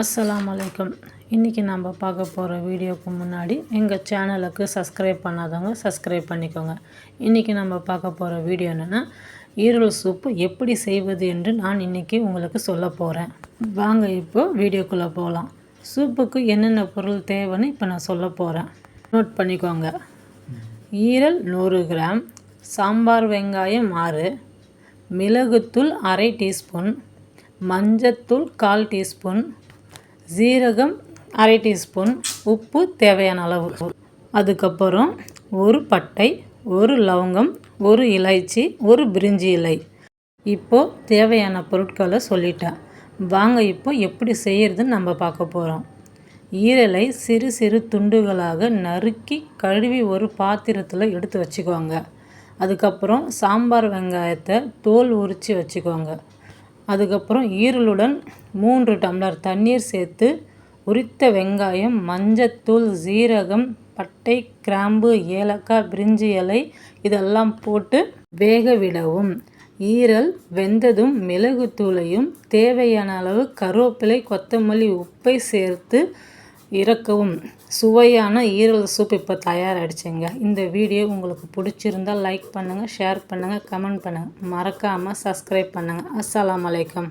அஸ்லாம் வலைக்கம் இன்றைக்கி நம்ம பார்க்க போகிற வீடியோக்கு முன்னாடி எங்கள் சேனலுக்கு சப்ஸ்கிரைப் பண்ணாதவங்க சப்ஸ்கிரைப் பண்ணிக்கோங்க. இன்றைக்கி நம்ம பார்க்க போகிற வீடியோ என்னென்னா ஈரல் சூப்பு எப்படி செய்வது என்று நான் இன்றைக்கி உங்களுக்கு சொல்ல போகிறேன் வாங்க இப்போ வீடியோக்குள்ளே போகலாம் சூப்புக்கு என்னென்ன பொருள் தேவைன்னு இப்போ நான் சொல்ல போகிறேன் நோட் பண்ணிக்கோங்க. ஈரல் நூறு கிராம் சாம்பார் வெங்காயம் ஆறு மிளகுத்தூள் அரை டீஸ்பூன் மஞ்சத்தூள் கால் டீஸ்பூன் ஜீரகம் அரை டீஸ்பூன் உப்பு தேவையான அளவு. அதுக்கப்புறம் ஒரு பட்டை ஒரு லவங்கம் ஒரு இலைச்சி ஒரு பிரிஞ்சி இலை. இப்போது தேவையான பொருட்களை சொல்லிட்டேன். வாங்க இப்போ எப்படி செய்கிறதுன்னு நம்ம பார்க்க போகிறோம் ஈரலை சிறு சிறு துண்டுகளாக நறுக்கி கழுவி ஒரு பாத்திரத்தில் எடுத்து வச்சுக்கோங்க. அதுக்கப்புறம் சாம்பார் வெங்காயத்தை தோல் உரித்து வச்சுக்கோங்க. அதுக்கப்புறம் ஈரலுடன் மூன்று டம்ளர் தண்ணீர் சேர்த்து உரித்த வெங்காயம் மஞ்சத்தூள் சீரகம் பட்டை கிராம்பு ஏலக்காய் பிரிஞ்சி இலை இதெல்லாம் போட்டு வேக விடவும். ஈரல் வெந்ததும் மிளகுத்தூளையும் தேவையான அளவு கருவேப்பிலை கொத்தமல்லி உப்பை சேர்த்து இறக்கவும். சுவையான ஈரல் சூப் இப்போ தயாராகிடுச்சுங்க இந்த வீடியோ உங்களுக்கு பிடிச்சிருந்தால் லைக் பண்ணுங்கள் ஷேர் பண்ணுங்கள் கமெண்ட் பண்ணுங்கள் மறக்காமல் சப்ஸ்கிரைப் பண்ணுங்கள் அஸ்ஸலாமு வலைக்கம்